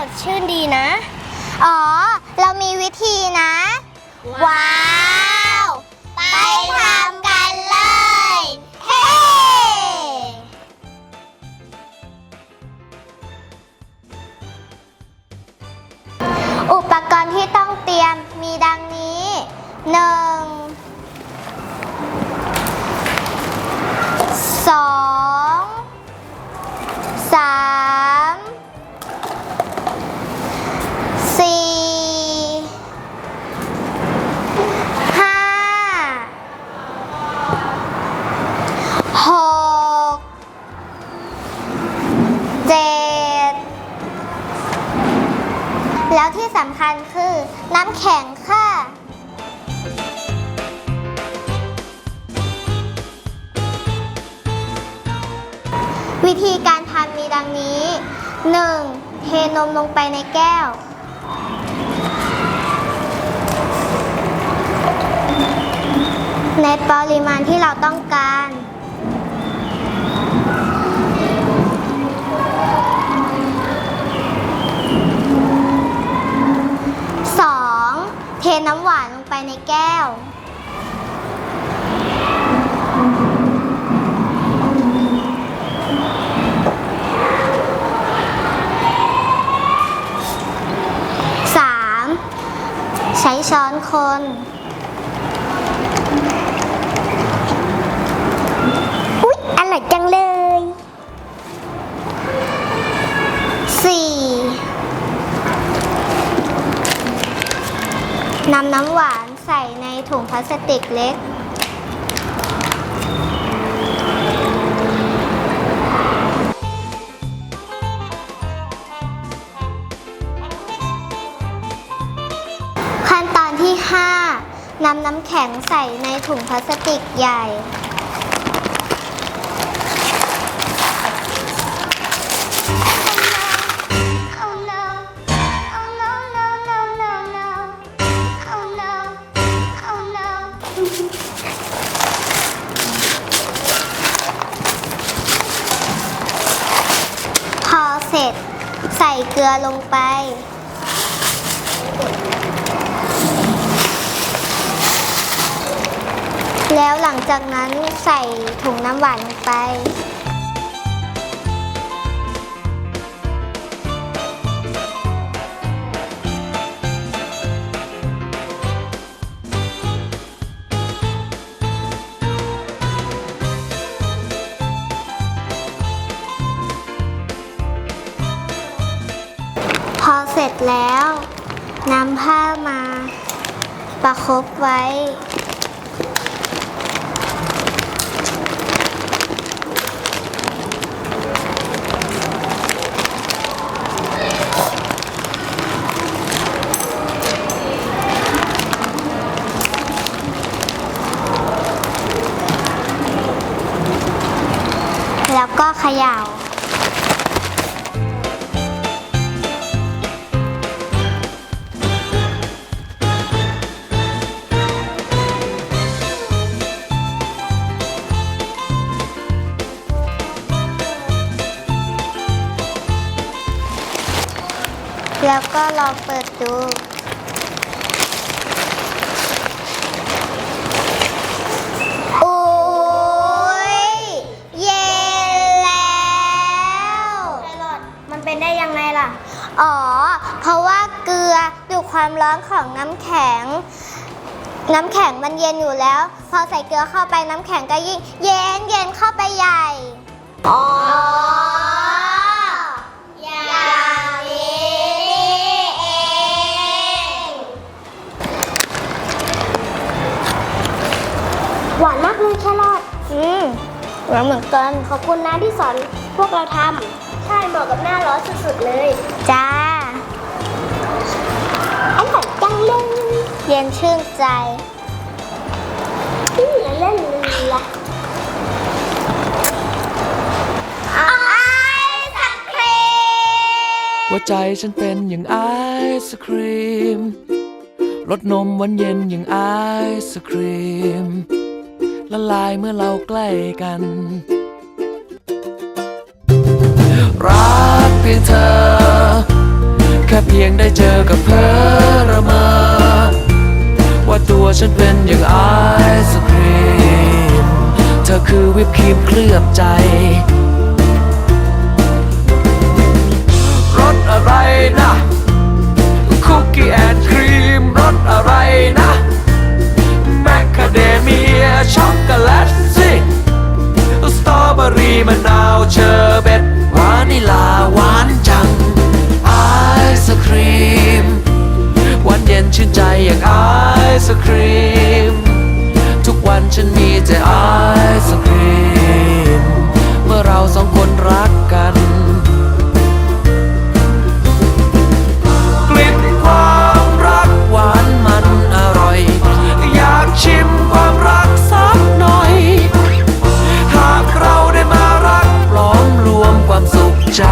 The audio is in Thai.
ด้วยน่าจะสดชื่นดีนะ อ๋อ เรามีวิธีนะ ว้าว ไปทำกันเลย เฮ้ อุปกรณ์ที่ต้องเตรียมมีดังนี้หนึ่งสอง คัญคือ น้ำแข็งค่ะ วิธีการทำมีดังนี้ 1. เทนมลงไปในแก้ว ในปริมาณที่เราต้องการ 2. เท น้ำหวานลงไปในแก้ว 3. ใช้ช้อนคน นำน้ำหวานใส่ในถุงพลาสติกเล็ก ขั้นตอนที่ 5นำน้ำแข็งใส่ในถุงพลาสติกใหญ่ ลือลงไป แล้วหลังจากนั้นใส่ถุงน้ำหวานลงไป เสร็จแล้วนำผ้ามาประคบไว้ แล้วก็เขย่า แล้วก็ลองเปิดดู โอ้ยเย็นแล้วไพลอตมันเป็นได้ยังไงล่ะ อ๋อ เพราะว่าเกลือดูดความร้อนของน้ำแข็ง น้ำแข็งมันเย็นอยู่แล้ว พอใส่เกลือเข้าไปน้ำแข็งก็ยิ่ง เย็นเย็นเข้าไปใหญ่ อ๋อ หวานเหมือนกันขอบคุณนะที่สอนพวกเราทำใช่เหมาะกับหน้าร้อนสุดๆเลย จ้าอร่อยจังเลยเย็นชื่นใจอืมเล่นเลยล่ะไอศครีมหัวใจฉันเป็นอย่างไอศครีมรสนมหวานเย็นอย่างไอศครีม ละลายเมื่อเราใกล้กัน รักเพียงเธอ แค่เพียงได้เจอกับเพอระมอว่าตัวฉันเป็นอย่างไอศครีม เธอคือวิปครีมเคลือบใจรสอะไรนะคุกกี้แอนด์ครีมรสอะไรนะ ครีม ทุกวันฉันมีแต่ไอศครีม เมื่อเราสองคนรักกันกลิ่นความรักหวานมันอร่อย อยากชิมความรักสักหน่อย หากเราได้มารักพร้อมรวมความสุขใจ